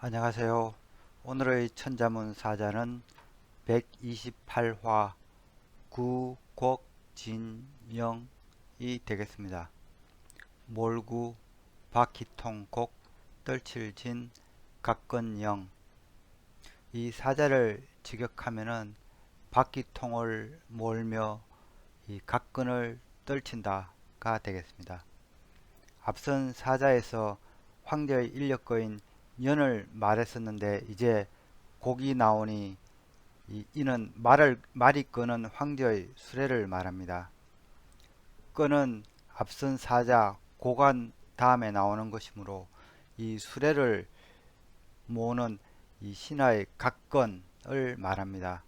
안녕하세요. 오늘의 천자문 사자는 128화 구곡진명이 되겠습니다. 몰구 바퀴통곡 떨칠진 각건영 이 사자를 직역하면은 바퀴통을 몰며 이 각건을 떨친다가 되겠습니다. 앞선 사자에서 황제의 인력거인 연을 말했었는데 이제 곡이 나오니 이, 이는 말을 말이 끄는 황제의 수레를 말합니다. 끄는 앞선 사자 고간 다음에 나오는 것이므로 이 수레를 모으는 이 신하의 각건을 말합니다.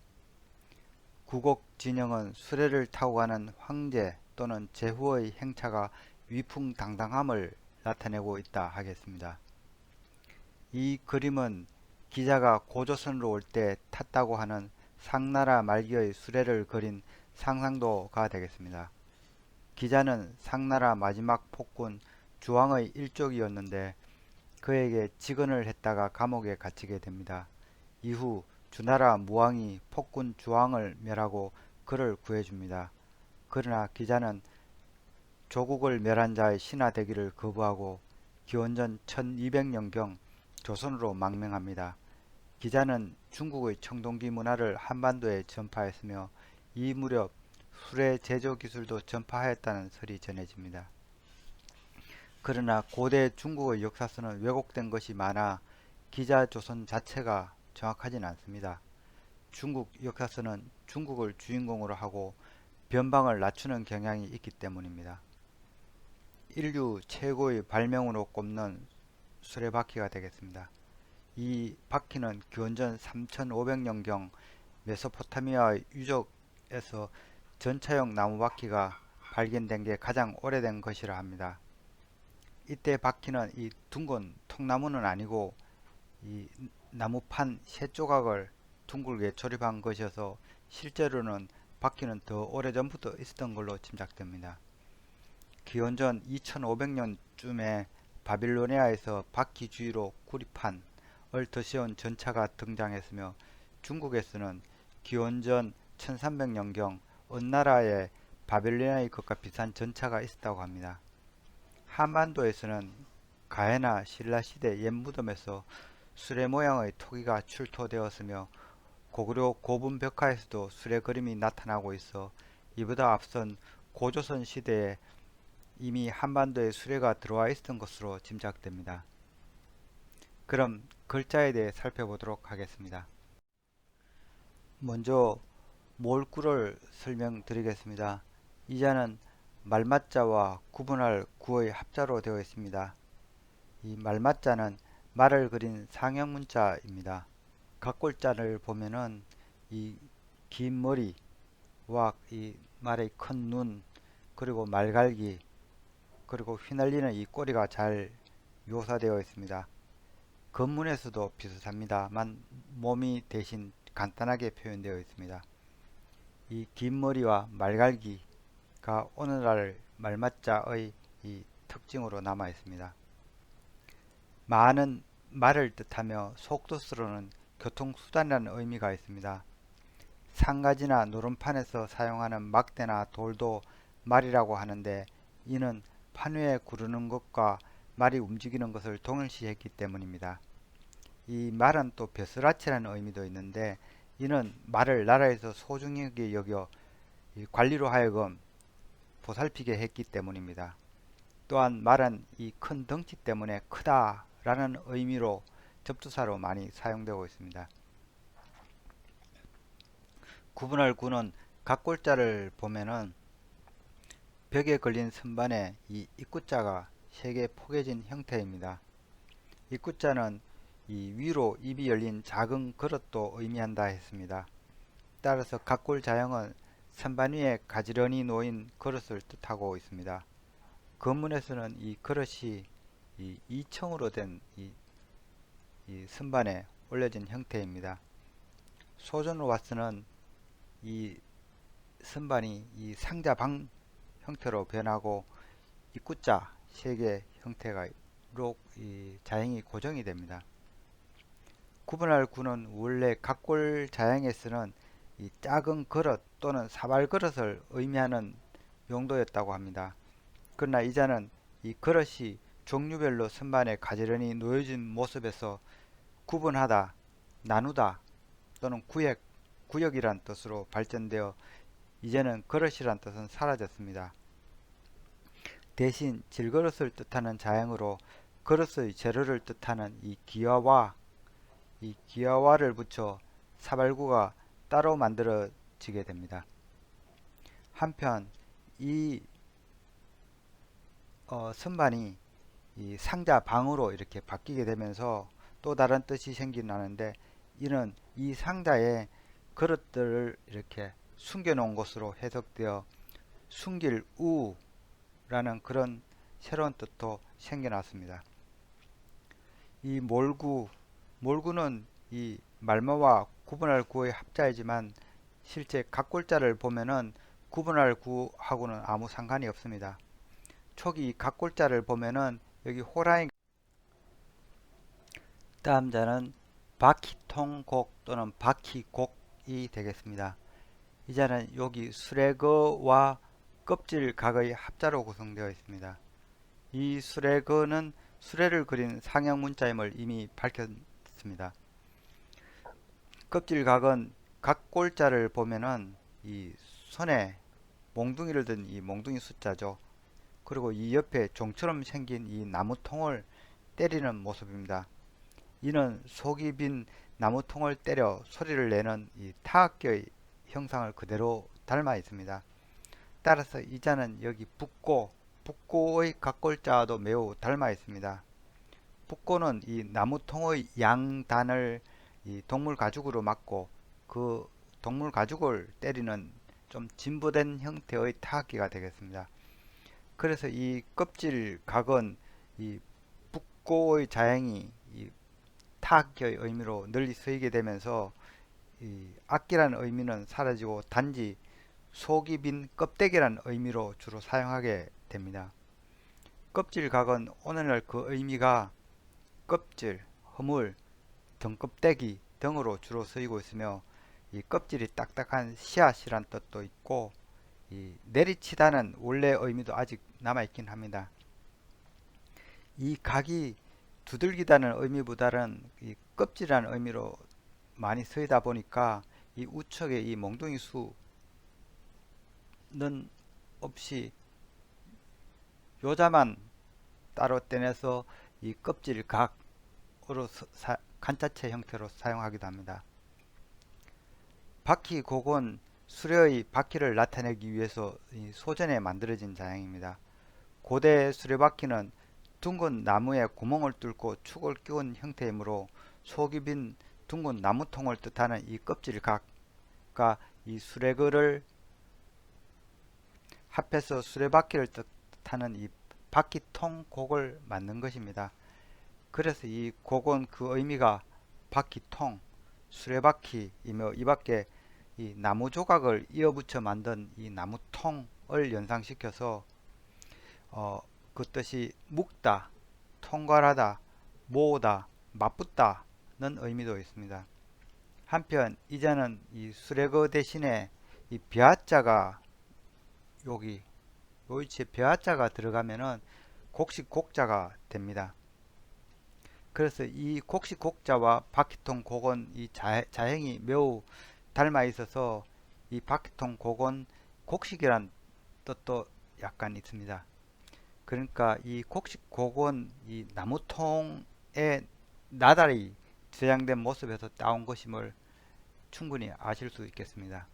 구곡 진영은 수레를 타고 가는 황제 또는 제후의 행차가 위풍당당함을 나타내고 있다 하겠습니다. 이 그림은 기자가 고조선으로 올 때 탔다고 하는 상나라 말기의 수레를 그린 상상도가 되겠습니다. 기자는 상나라 마지막 폭군 주왕의 일족이었는데 그에게 직언을 했다가 감옥에 갇히게 됩니다. 이후 주나라 무왕이 폭군 주왕을 멸하고 그를 구해줍니다. 그러나 기자는 조국을 멸한 자의 신하 되기를 거부하고 기원전 1200년경 조선으로 망명합니다. 기자는 중국의 청동기 문화를 한반도에 전파했으며 이 무렵 수레 제조 기술도 전파하였다는 설이 전해집니다. 그러나 고대 중국의 역사서는 왜곡된 것이 많아 기자 조선 자체가 정확하진 않습니다. 중국 역사서는 중국을 주인공으로 하고 변방을 낮추는 경향이 있기 때문입니다. 인류 최고의 발명으로 꼽는 수레 바퀴가 되겠습니다. 이 바퀴는 기원전 3500년경 메소포타미아의 유적에서 전차용 나무 바퀴가 발견된 게 가장 오래된 것이라 합니다. 이때 바퀴는 이 둥근 통나무는 아니고 이 나무판 세 조각을 둥글게 조립한 것이어서 실제로는 바퀴는 더 오래전부터 있었던 걸로 짐작됩니다. 기원전 2500년쯤에 바빌로니아에서 바퀴 주위로 구리판을 드세운 전차가 등장했으며 중국에서는 기원전 1300년경 은나라에 바빌로니아의 것과 비슷한 전차가 있었다고 합니다. 한반도에서는 가해나 신라 시대 옛 무덤에서 수레 모양의 토기가 출토되었으며 고구려 고분 벽화에서도 수레 그림이 나타나고 있어 이보다 앞선 고조선 시대에 이미 한반도에 수레가 들어와 있었던 것으로 짐작됩니다. 그럼 글자에 대해 살펴보도록 하겠습니다. 먼저 몰구를 설명드리겠습니다. 이 자는 말맞자와 구분할 구의 합자로 되어 있습니다. 이 말맞자는 말을 그린 상형 문자입니다. 각골자를 보면은 이 긴 머리와 이 말의 큰 눈 그리고 말갈기 그리고 휘날리는 이 꼬리가 잘 묘사되어 있습니다. 건문에서도 비슷합니다만 몸이 대신 간단하게 표현되어 있습니다. 이 긴 머리와 말갈기가 오늘날 말맞자의 이 특징으로 남아 있습니다. 많은 말을 뜻하며 속도수로는 교통수단이라는 의미가 있습니다. 상가지나 노름판에서 사용하는 막대나 돌도 말이라고 하는데 이는 판 위에 구르는 것과 말이 움직이는 것을 동일시했기 때문입니다. 이 말은 또 벼슬아치라는 의미도 있는데 이는 말을 나라에서 소중하게 여겨 관리로 하여금 보살피게 했기 때문입니다. 또한 말은 이 큰 덩치 때문에 크다 라는 의미로 접두사로 많이 사용되고 있습니다. 구분할 구는 각골자를 보면은 벽에 걸린 선반에 이 입구자가 세개 포개진 형태입니다. 입구자는 이 위로 입이 열린 작은 그릇도 의미한다 했습니다. 따라서 각골 자형은 선반 위에 가지런히 놓인 그릇을 뜻하고 있습니다. 건문에서는 이 그릇이 이 2층으로 된이이 선반에 올려진 형태입니다. 소전 와스는 이 선반이 이 상자방 형태로 변하고 입구자 세개 형태가 로 자행이 고정이 됩니다. 구분할 구는 원래 각골 자양에 쓰는 이 작은 그릇 또는 사발 그릇을 의미하는 용도였다고 합니다. 그러나 이제는 이 그릇이 종류별로 선반에 가지런히 놓여진 모습에서 구분하다, 나누다 또는 구역, 구역이란 뜻으로 발전되어 이제는 그릇이란 뜻은 사라졌습니다. 대신 질그릇을 뜻하는 자양으로 그릇의 재료를 뜻하는 이 기와와 이 기와와를 붙여 사발구가 따로 만들어지게 됩니다. 한편 이 어, 선반이 이 상자 방으로 이렇게 바뀌게 되면서 또 다른 뜻이 생겨나는데 이는 이 상자에 그릇들을 이렇게 숨겨 놓은 것으로 해석되어 숨길 우라는 그런 새로운 뜻도 생겨났습니다. 이 몰구, 몰구는 이 말마와 구분할 구의 합자이지만 실제 각 골자를 보면은 구분할 구하고는 아무 상관이 없습니다. 초기 각 골자를 보면은 여기 호랑이 다음 자는 바퀴통곡 또는 바퀴곡이 되겠습니다. 이 자는 여기 수레거와 껍질 각의 합자로 구성되어 있습니다. 이 수레거는 수레를 그린 상형 문자임을 이미 밝혔습니다. 껍질 각은 각 골자를 보면은 이 손에 몽둥이를 든 이 몽둥이 숫자죠. 그리고 이 옆에 종처럼 생긴 이 나무통을 때리는 모습입니다. 이는 속이 빈 나무통을 때려 소리를 내는 이 타악교의 형상을 그대로 닮아 있습니다. 따라서 이 자는 여기 북고, 북고의 각골자와도 매우 닮아 있습니다. 북고는 이 나무통의 양단을 이 동물 가죽으로 막고 그 동물 가죽을 때리는 좀 진부된 형태의 타악기가 되겠습니다. 그래서 이 껍질 각은 이 북고의 자행이 이 타악기의 의미로 널리 쓰이게 되면서 이 악기라는 의미는 사라지고 단지 속이 빈 껍데기라는 의미로 주로 사용하게 됩니다. 껍질 각은 오늘날 그 의미가 껍질, 허물, 등껍데기 등으로 주로 쓰이고 있으며 이 껍질이 딱딱한 씨앗이란 뜻도 있고 이 내리치다는 원래 의미도 아직 남아 있긴 합니다. 이 각이 두들기다는 의미보다는 이 껍질이라는 의미로 많이 쓰이다 보니까 이 우측에 이 몽둥이 수는 없이 요자만 따로 떼내서 이 껍질 각으로 사, 간자체 형태로 사용하기도 합니다. 바퀴 곡은 수레의 바퀴를 나타내기 위해서 소전에 만들어진 자양입니다. 고대 수레바퀴는 둥근 나무에 구멍을 뚫고 축을 끼운 형태이므로 속이 빈 둥근 나무통을 뜻하는 이 껍질각과 이 수레글을 합해서 수레바퀴를 뜻하는 이 바퀴통 곡을 만든 것입니다. 그래서 이 곡은 그 의미가 바퀴통, 수레바퀴이며 이 밖에 이 나무 조각을 이어붙여 만든 이 나무통을 연상시켜서 어, 그 뜻이 묵다, 통괄하다, 모으다, 맞붙다 는 의미도 있습니다. 한편 이자는 이 수레거 대신에 이 벼자가 여기 요이치에 벼자가 들어가면은 곡식 곡자가 됩니다. 그래서 이 곡식 곡자와 바퀴통 곡은 이 자, 자행이 매우 닮아 있어서 이 바퀴통 곡은 곡식이란 뜻도 약간 있습니다. 그러니까 이 곡식 곡은 이 나무통에 나달이 저장된 모습에서 따온 것임을 충분히 아실 수 있겠습니다.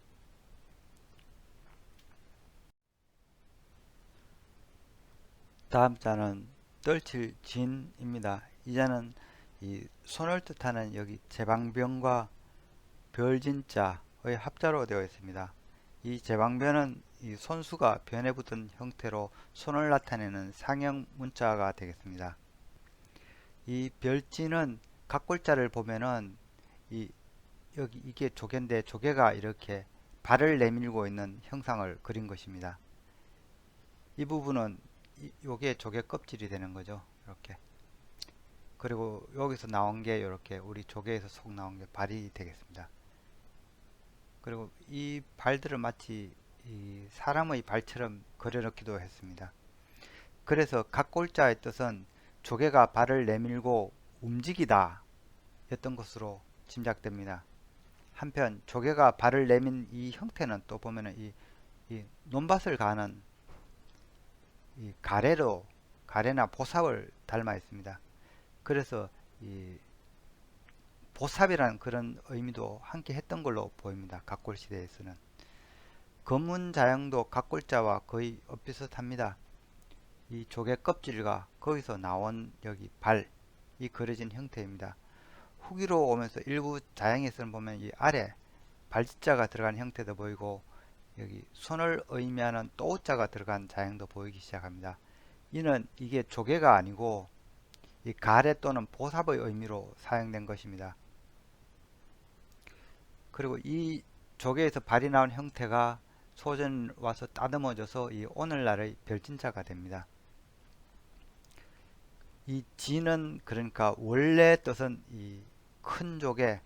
다음 자는 떨칠 진입니다. 이 자는 이 손을 뜻하는 여기 제방변과 별진자의 합자로 되어 있습니다. 이 제방변은 이 손수가 변에 붙은 형태로 손을 나타내는 상형 문자가 되겠습니다. 이 별진은 각골자를 보면은 이 여기 이게 조개인데 조개가 이렇게 발을 내밀고 있는 형상을 그린 것입니다. 이 부분은 요게 조개 껍질이 되는 거죠. 이렇게 그리고 여기서 나온 게 이렇게 우리 조개에서 속 나온 게 발이 되겠습니다. 그리고 이 발들을 마치 이 사람의 발처럼 그려놓기도 했습니다. 그래서 각 골자의 뜻은 조개가 발을 내밀고 움직이다 였던 것으로 짐작됩니다. 한편 조개가 발을 내민 이 형태는 또 보면은 이, 이 논밭을 가는 이 가래로 가래나 보삽을 닮아 있습니다. 그래서 이 보삽이라는 그런 의미도 함께 했던 걸로 보입니다. 각골 시대에서는 검은 자형도 각골자와 거의 엇비슷합니다. 이 조개 껍질과 거기서 나온 여기 발 이 그려진 형태입니다. 후기로 오면서 일부 자형에서는 보면 이 아래 발자가 들어간 형태도 보이고 여기 손을 의미하는 또자가 들어간 자형도 보이기 시작합니다. 이는 이게 조개가 아니고 이 가래 또는 보삽의 의미로 사용된 것입니다. 그리고 이 조개에서 발이 나온 형태가 소전 와서 따듬어져서 이 오늘날의 별진자가 됩니다. 이 지는 그러니까 원래 뜻은 이 큰 조개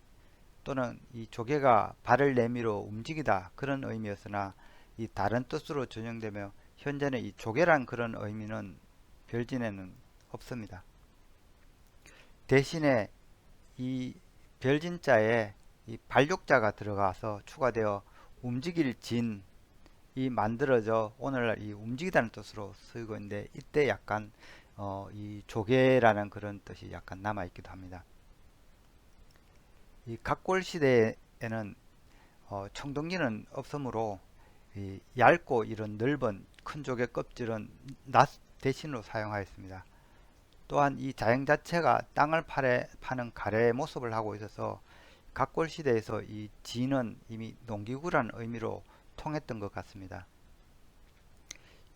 또는 이 조개가 발을 내밀어 움직이다 그런 의미였으나 이 다른 뜻으로 전용되며 현재는 이 조개란 그런 의미는 별진에는 없습니다. 대신에 이 별진자에 이 발육자가 들어가서 추가되어 움직일 진이 만들어져 오늘날 이 움직이다는 뜻으로 쓰이고 있는데 이때 약간 어, 이 조개라는 그런 뜻이 약간 남아 있기도 합니다. 이 각골 시대에는 어, 청동기는 없으므로 이 얇고 이런 넓은 큰 조개 껍질은 낫 대신으로 사용하였습니다. 또한 이 자형 자체가 땅을 파래, 파는 가래의 모습을 하고 있어서 각골 시대에서 이 지는 이미 농기구라는 의미로 통했던 것 같습니다.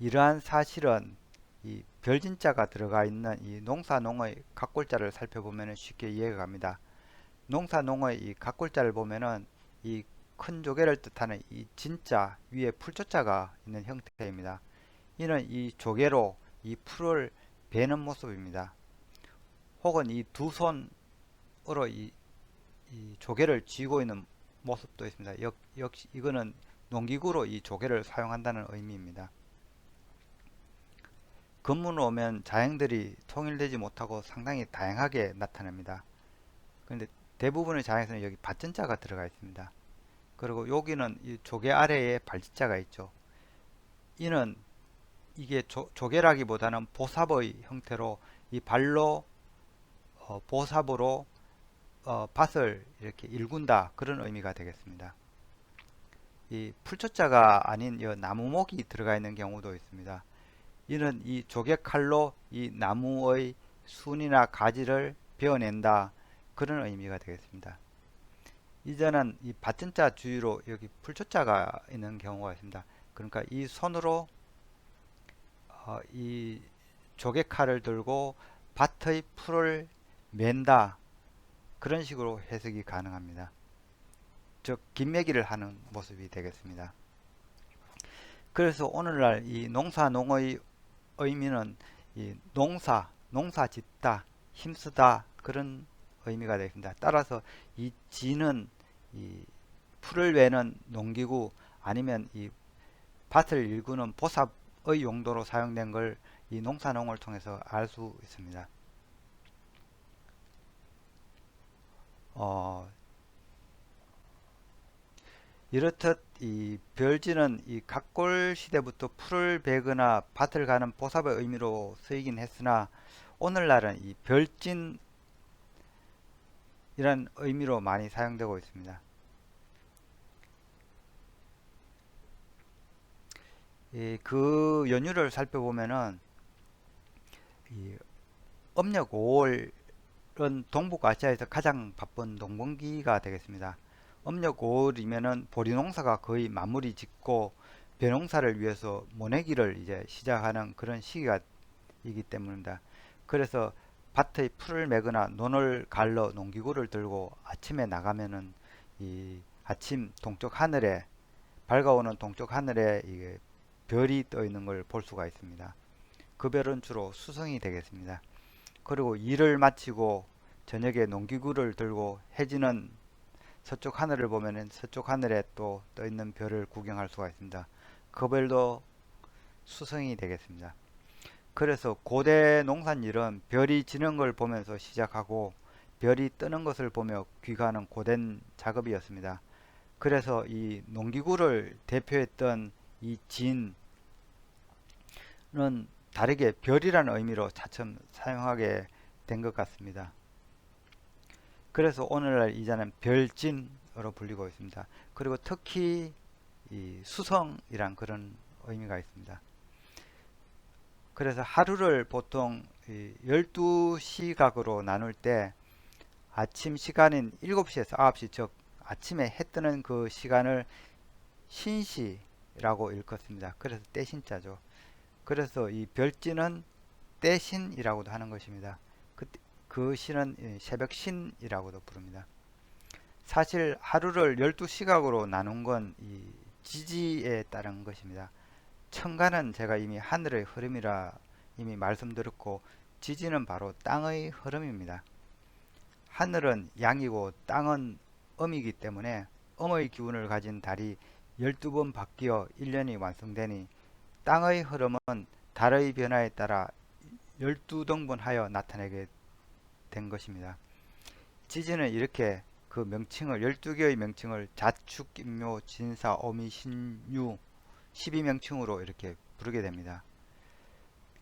이러한 사실은 이 별진자가 들어가 있는 이 농사농의 각골자를 살펴보면 쉽게 이해가 갑니다. 농사농의 이 각골자를 보면은 이 큰 조개를 뜻하는 이 진자 위에 풀조자가 있는 형태입니다. 이는 이 조개로 이 풀을 베는 모습입니다. 혹은 이 두 손으로 이, 이 조개를 쥐고 있는 모습도 있습니다. 역, 역시 이거는 농기구로 이 조개를 사용한다는 의미입니다. 근문으로 오면 자형들이 통일되지 못하고 상당히 다양하게 나타납니다. 그런데 대부분의 자형에서는 여기 밭전자가 들어가 있습니다. 그리고 여기는 이 조개 아래에 발짓자가 있죠. 이는 이게 조, 조개라기보다는 보삽의 형태로 이 발로 어, 보삽으로 어, 밭을 이렇게 일군다 그런 의미가 되겠습니다. 이 풀초자가 아닌 이 나무목이 들어가 있는 경우도 있습니다. 이는 이 조개 칼로 이 나무의 순이나 가지를 베어낸다 그런 의미가 되겠습니다. 이제는 이 밭전자 주위로 여기 풀초자가 있는 경우가 있습니다. 그러니까 이 손으로 어, 이 조개칼을 들고 밭의 풀을 맨다 그런 식으로 해석이 가능합니다. 즉 김매기를 하는 모습이 되겠습니다. 그래서 오늘날 이 농사 농의 의미는 이 농사, 농사 짓다, 힘쓰다 그런 의미가 되겠습니다. 따라서 이 지는 이 풀을 베는 농기구 아니면 이 밭을 일구는 보삽의 용도로 사용된 걸 이 농사농을 통해서 알 수 있습니다. 어, 이렇듯 이 별지는 이 각골 시대부터 풀을 베거나 밭을 가는 보삽의 의미로 쓰이긴 했으나 오늘날은 이 별진 이란 의미로 많이 사용되고 있습니다. 그 연유를 살펴보면은 음력 5월은 동북아시아에서 가장 바쁜 농번기가 되겠습니다. 음력 5월이면은 보리 농사가 거의 마무리 짓고 벼농사를 위해서 모내기를 이제 시작하는 그런 시기가 이기 때문입니다. 그래서 밭의 풀을 매거나 논을 갈러 농기구를 들고 아침에 나가면은 이 아침 동쪽 하늘에 밝아오는 동쪽 하늘에 이게 별이 떠 있는 걸 볼 수가 있습니다. 그 별은 주로 수성이 되겠습니다. 그리고 일을 마치고 저녁에 농기구를 들고 해지는 서쪽 하늘을 보면은 서쪽 하늘에 또 떠 있는 별을 구경할 수가 있습니다. 그 별도 수성이 되겠습니다. 그래서 고대 농산일은 별이 지는 걸 보면서 시작하고 별이 뜨는 것을 보며 귀가하는 고된 작업이었습니다. 그래서 이 농기구를 대표했던 이 진은 다르게 별이라는 의미로 차츰 사용하게 된 것 같습니다. 그래서 오늘날 이자는 별진으로 불리고 있습니다. 그리고 특히 이 수성이란 그런 의미가 있습니다. 그래서 하루를 보통 12시각으로 나눌 때 아침 시간인 7시에서 9시 즉 아침에 해 뜨는 그 시간을 신시라고 일컫습니다. 그래서 떼신자죠. 그래서 이 별지는 떼신이라고도 하는 것입니다. 그, 그 신은 새벽 신이라고도 부릅니다. 사실 하루를 12시각으로 나눈 건이 지지에 따른 것입니다. 천간은 제가 이미 하늘의 흐름이라 이미 말씀드렸고 지지는 바로 땅의 흐름입니다. 하늘은 양이고 땅은 음이기 때문에 음의 기운을 가진 달이 12번 바뀌어 1년이 완성되니 땅의 흐름은 달의 변화에 따라 12등분하여 나타내게 된 것입니다. 지지는 이렇게 그 명칭을 12개의 명칭을 자축, 임묘, 진사, 어미, 신유 12명칭으로 이렇게 부르게 됩니다.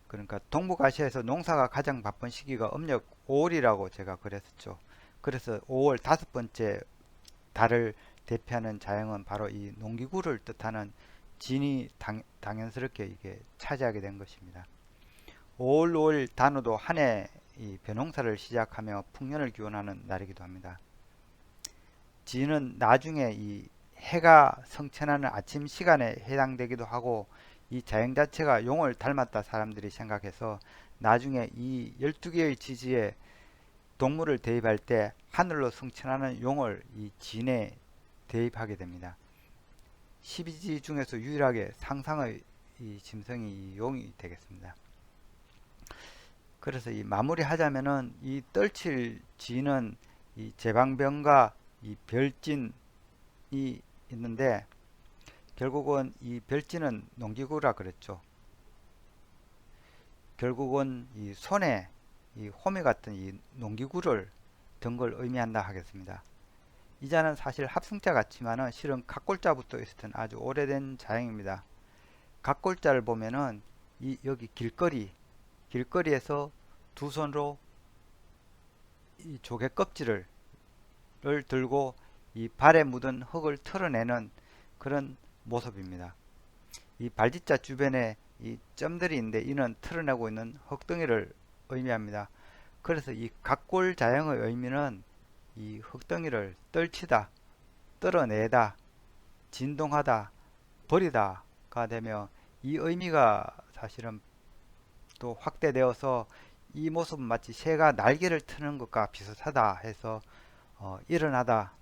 그러니까 동북아시아에서 농사가 가장 바쁜 시기가 음력 5월이라고 제가 그랬었죠. 그래서 5월 다섯 번째 달을 대표하는 자연은 바로 이 농기구를 뜻하는 진이 당, 연스럽게 이게 차지하게 된 것입니다. 5월 5월 단어도 한 해 벼농사를 시작하며 풍년을 기원하는 날이기도 합니다. 진은 나중에 이 해가 성천하는 아침 시간에 해당되기도 하고 이 자연 자체가 용을 닮았다 사람들이 생각해서 나중에 이 12개의 지지에 동물을 대입할 때 하늘로 승천하는 용을 이 진에 대입하게 됩니다. 12지 중에서 유일하게 상상의 이 짐승이 이 용이 되겠습니다. 그래서 이 마무리 하자면은 이 떨칠 지는 이 제방병과 이 별진이 있는데 결국은 이 별진은 농기구라 그랬죠. 결국은 이 손에 이 호미 같은 이 농기구를 든 걸 의미한다 하겠습니다. 이 자는 사실 합승자 같지만은 실은 각골자부터 있었던 아주 오래된 자형입니다. 각골자를 보면은 이 여기 길거리 길거리에서 두 손으로 이 조개 껍질을 들고 이 발에 묻은 흙을 털어내는 그런 모습입니다. 이 발짓자 주변에 이 점들이 있는데 이는 털어내고 있는 흙덩이를 의미합니다. 그래서 이 각골 자형의 의미는 이 흙덩이를 떨치다, 떨어내다, 진동하다, 버리다가 되며 이 의미가 사실은 또 확대되어서 이 모습은 마치 새가 날개를 트는 것과 비슷하다 해서 어, 일어나다,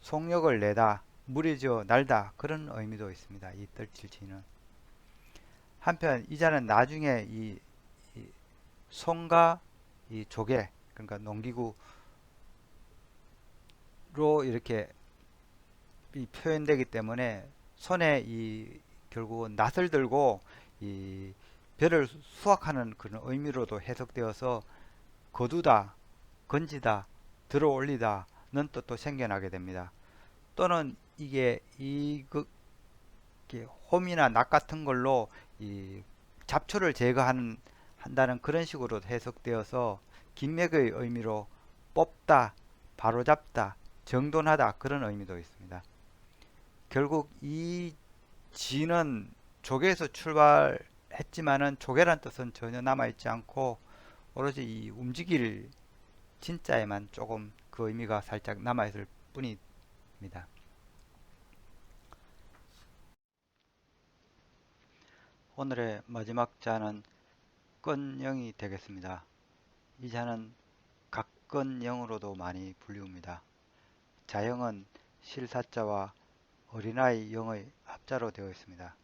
속력을 내다, 무리지어 날다 그런 의미도 있습니다. 이 떨칠지는 한편 이자는 나중에 이 손과 이 조개 그러니까 농기구로 이렇게 이 표현되기 때문에 손에 이 결국은 낫을 들고 이 별을 수확하는 그런 의미로도 해석되어서 거두다, 건지다, 들어 올리다는 뜻도 생겨나게 됩니다. 또는 이게 이 그, 홈이나 낙 같은 걸로 이 잡초를 제거하는 한다는 그런 식으로 해석되어서 긴맥의 의미로 뽑다, 바로잡다, 정돈하다 그런 의미도 있습니다. 결국 이 지는 조개에서 출발 했지만은 조개란 뜻은 전혀 남아있지 않고 오로지 이 움직일 진짜에만 조금 그 의미가 살짝 남아있을 뿐입니다. 오늘의 마지막 자는 각건영이 되겠습니다. 이 자는 각건영으로도 많이 불리웁니다. 자영은 실사자와 어린아이 영의 합자로 되어 있습니다.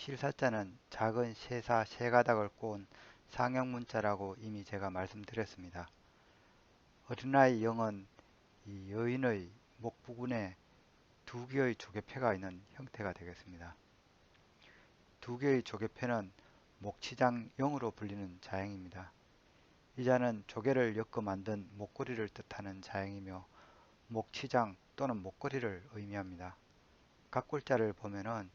실사자는 작은 새사 세 가닥을 꼬은 상형 문자라고 이미 제가 말씀드렸습니다. 어린아이 영은 이 여인의 목 부분에 두 개의 조개패가 있는 형태가 되겠습니다. 두 개의 조개패는 목치장 영으로 불리는 자형입니다. 이 자는 조개를 엮어 만든 목걸이를 뜻하는 자형이며 목치장 또는 목걸이를 의미합니다. 각 글자를 보면은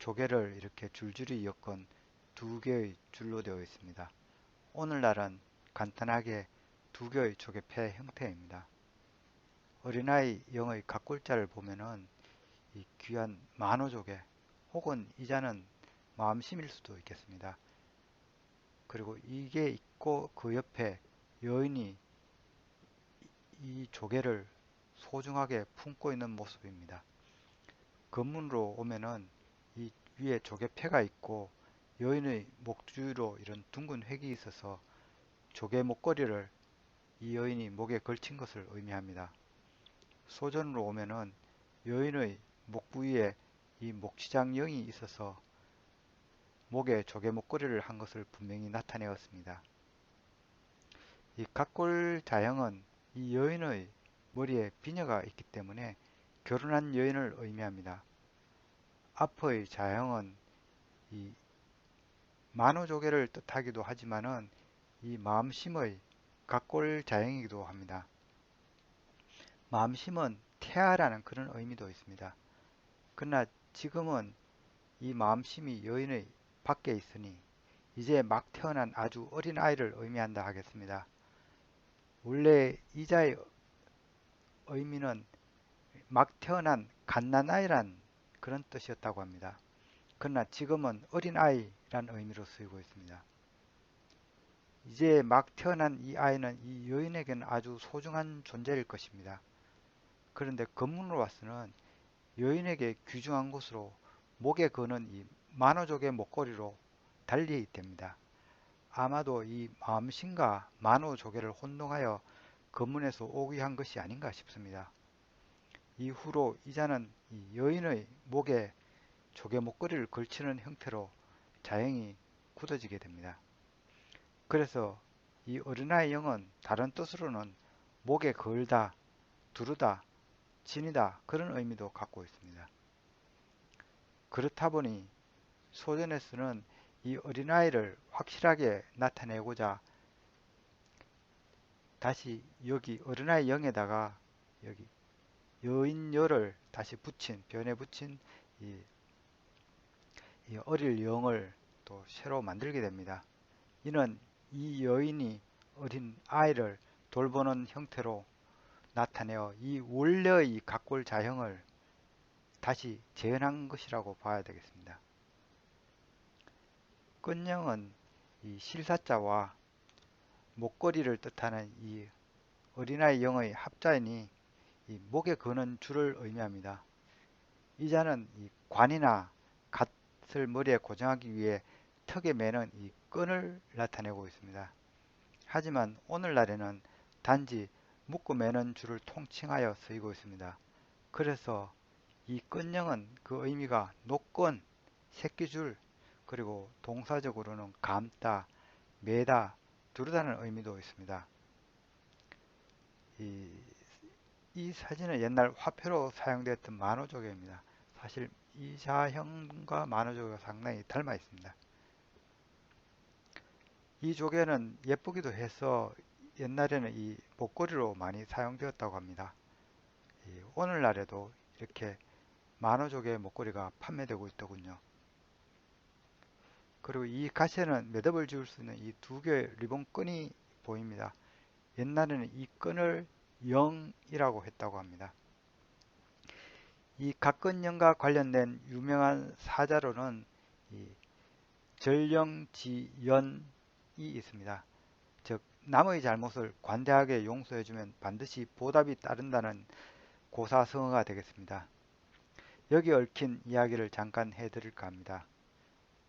조개를 이렇게 줄줄이 엮은 두 개의 줄로 되어 있습니다. 오늘날은 간단하게 두 개의 조개패 형태입니다. 어린아이 영의 각 글자를 보면은 이 귀한 만호조개 혹은 이자는 마음심일 수도 있겠습니다. 그리고 이게 있고 그 옆에 여인이 이 조개를 소중하게 품고 있는 모습입니다. 건문으로 오면은 이 위에 조개패가 있고 여인의 목 주위로 이런 둥근 획이 있어서 조개 목걸이를 이 여인이 목에 걸친 것을 의미합니다. 소전으로 오면은 여인의 목 부위에 이 목치장영이 있어서 목에 조개 목걸이를 한 것을 분명히 나타내었습니다. 이 각골 자형은 이 여인의 머리에 비녀가 있기 때문에 결혼한 여인을 의미합니다. 앞의 자형은 이 만호조개를 뜻하기도 하지만은 이 마음심의 각골 자형이기도 합니다. 마음심은 태아라는 그런 의미도 있습니다. 그러나 지금은 이 마음심이 여인의 밖에 있으니 이제 막 태어난 아주 어린 아이를 의미한다 하겠습니다. 원래 이자의 의미는 막 태어난 갓난아이란 그런 뜻이었다고 합니다. 그러나 지금은 어린아이란 의미로 쓰이고 있습니다. 이제 막 태어난 이 아이는 이 여인에게는 아주 소중한 존재일 것입니다. 그런데 건문으로 와서는 여인에게 귀중한 것으로 목에 거는 이 만호족의 목걸이로 달리 됩니다. 아마도 이 마음신과 만호조개를 혼동하여 건문에서 오귀한 것이 아닌가 싶습니다. 이후로 이자는 이 여인의 목에 조개 목걸이를 걸치는 형태로 자형이 굳어지게 됩니다. 그래서 이 어린아이 영은 다른 뜻으로는 목에 걸다, 두르다, 지니다 그런 의미도 갖고 있습니다. 그렇다 보니 소전에서는 이 어린아이를 확실하게 나타내고자 다시 여기 어린아이 영에다가 여기 여인여를 다시 붙인 변에 붙인 이, 이 어릴 영을 또 새로 만들게 됩니다. 이는 이 여인이 어린 아이를 돌보는 형태로 나타내어 이 원래의 각골 자형을 다시 재현한 것이라고 봐야 되겠습니다. 끈영은 이 실사자와 목걸이를 뜻하는 이 어린아이 영의 합자이니 이 목에 거는 줄을 의미합니다. 이 자는 이 관이나 갓을 머리에 고정하기 위해 턱에 매는 이 끈을 나타내고 있습니다. 하지만 오늘날에는 단지 묶고 매는 줄을 통칭하여 쓰이고 있습니다. 그래서 이 끈형은 그 의미가 노끈, 새끼줄, 그리고 동사적으로는 감다, 매다, 두르다는 의미도 있습니다. 이, 이 사진은 옛날 화폐로 사용되었던 만호조개입니다. 사실 이 자형과 만호조개가 상당히 닮아 있습니다. 이 조개는 예쁘기도 해서 옛날에는 이 목걸이로 많이 사용되었다고 합니다. 오늘날에도 이렇게 만호조개 목걸이가 판매되고 있더군요. 그리고 이 가시에는 매듭을 지을 수 있는 이 두 개의 리본 끈이 보입니다. 옛날에는 이 끈을 영이라고 했다고 합니다. 이 각근영과 관련된 유명한 사자로는 이 전령지연이 있습니다. 즉 남의 잘못을 관대하게 용서해주면 반드시 보답이 따른다는 고사성어가 되겠습니다. 여기 얽힌 이야기를 잠깐 해드릴까 합니다.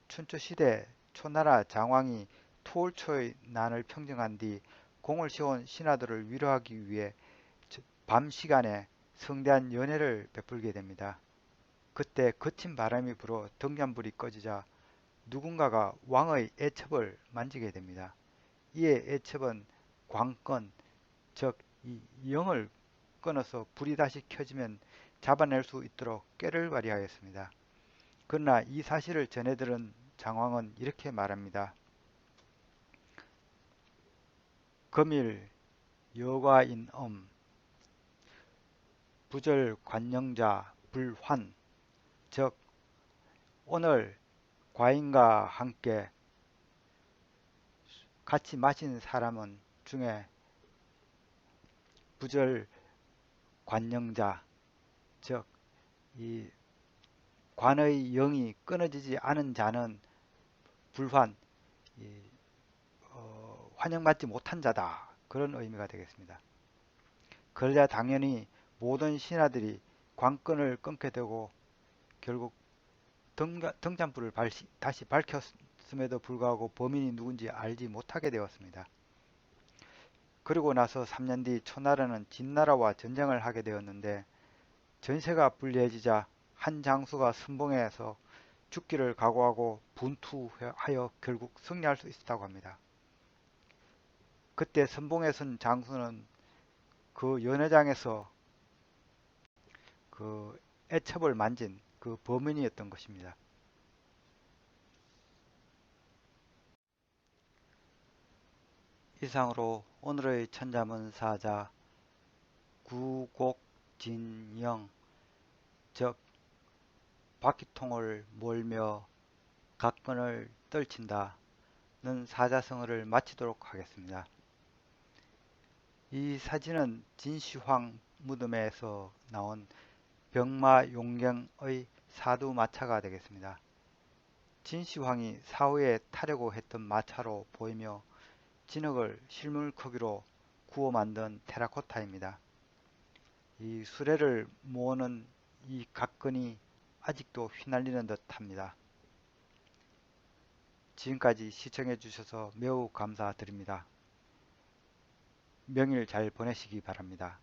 춘추시대 초나라 장왕이 토울초의 난을 평정한 뒤 공을 세운 신하들을 위로하기 위해 밤 시간에 성대한 연회를 베풀게 됩니다. 그때 거친 바람이 불어 등잔불이 꺼지자 누군가가 왕의 애첩을 만지게 됩니다. 이에 애첩은 광건, 즉이 영을 끊어서 불이 다시 켜지면 잡아낼 수 있도록 꾀를 발휘하였습니다. 그러나 이 사실을 전해들은 장왕은 이렇게 말합니다. 금일 여과인엄 부절 관영자 불환 즉 오늘 과인과 함께 같이 마신 사람은 중에 부절 관영자 즉 이 관의 영이 끊어지지 않은 자는 불환 환영받지 못한 자다 그런 의미가 되겠습니다. 그러자 당연히 모든 신하들이 관건을 끊게 되고 결국 등잔불을 다시 밝혔음에도 불구하고 범인이 누군지 알지 못하게 되었습니다. 그리고 나서 3년 뒤 초나라는 진나라와 전쟁을 하게 되었는데 전세가 불리해지자 한 장수가 선봉에서 죽기를 각오하고 분투하여 결국 승리할 수 있었다고 합니다. 그때 선봉에 선 장수는 그 연회장에서 그 애첩을 만진 그 범인이었던 것입니다. 이상으로 오늘의 천자문사자 구곡진영 즉 바퀴통을 몰며 각건을 떨친다는 사자성어를 마치도록 하겠습니다. 이 사진은 진시황 무덤에서 나온 병마 용경의 사두 마차가 되겠습니다. 진시황이 사후에 타려고 했던 마차로 보이며 진흙을 실물 크기로 구워 만든 테라코타입니다. 이 수레를 모으는 이 각근이 아직도 휘날리는 듯 합니다. 지금까지 시청해 주셔서 매우 감사드립니다. 명일 잘 보내시기 바랍니다.